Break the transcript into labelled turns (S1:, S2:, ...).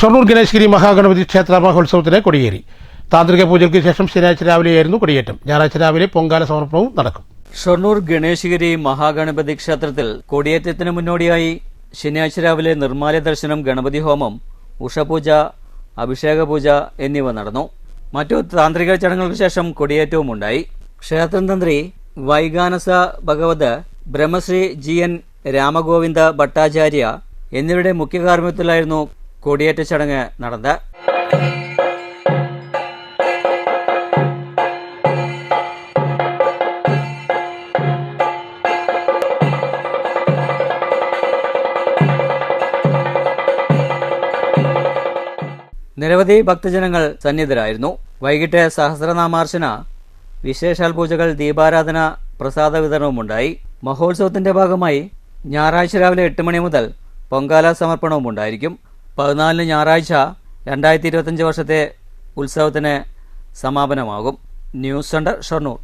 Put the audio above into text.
S1: ഷൊർണൂർ ഗണേശ്ഗിരി മഹാഗണപതി ക്ഷേത്ര മഹോത്സവത്തിന് കൊടിയേറി. താന്ത്രിക പൂജയ്ക്ക് ശേഷം ശനിയാഴ്ച രാവിലെയായിരുന്നു കൊടിയേറ്റം. ഞായറാഴ്ച രാവിലെ പൊങ്കാല സമർപ്പണവും നടക്കും.
S2: ഷൊർണൂർ ഗണേശഗിരി മഹാഗണപതി ക്ഷേത്രത്തിൽ കൊടിയേറ്റത്തിന് മുന്നോടിയായി ശനിയാഴ്ച രാവിലെ നിർമ്മാല ദർശനം ഗണപതി ഹോമം ഉഷപൂജ അഭിഷേക പൂജ എന്നിവ നടന്നു. മറ്റു താന്ത്രിക ചടങ്ങുകൾക്ക് ശേഷം കൊടിയേറ്റവും ഉണ്ടായി. ക്ഷേത്രം തന്ത്രി വൈഗാനസ ഭഗവത് ബ്രഹ്മശ്രീ ജി എൻ രാമഗോവിന്ദ ഭട്ടാചാര്യ എന്നിവരുടെ മുഖ്യ കാർമ്മികത്വത്തിലായിരുന്നു കൊടിയേറ്റ ചടങ്ങ് നടന്നത് നിരവധി ഭക്തജനങ്ങൾ സന്നിധരായിരുന്നു. വൈകിട്ട് സഹസ്രനാമാർച്ചന വിശേഷാൽ പൂജകൾ ദീപാരാധന പ്രസാദ വിതരണവുമുണ്ടായി മഹോത്സവത്തിന്റെ ഭാഗമായി ഞായറാഴ്ച രാവിലെ എട്ട് മണി മുതൽ പൊങ്കാല സമർപ്പണവും ഉണ്ടായിരിക്കും. പതിനാലിന് ഞായറാഴ്ച രണ്ടായിരത്തി ഇരുപത്തഞ്ച് വർഷത്തെ ഉത്സവത്തിന് സമാപനമാകും. News centre Shoranur.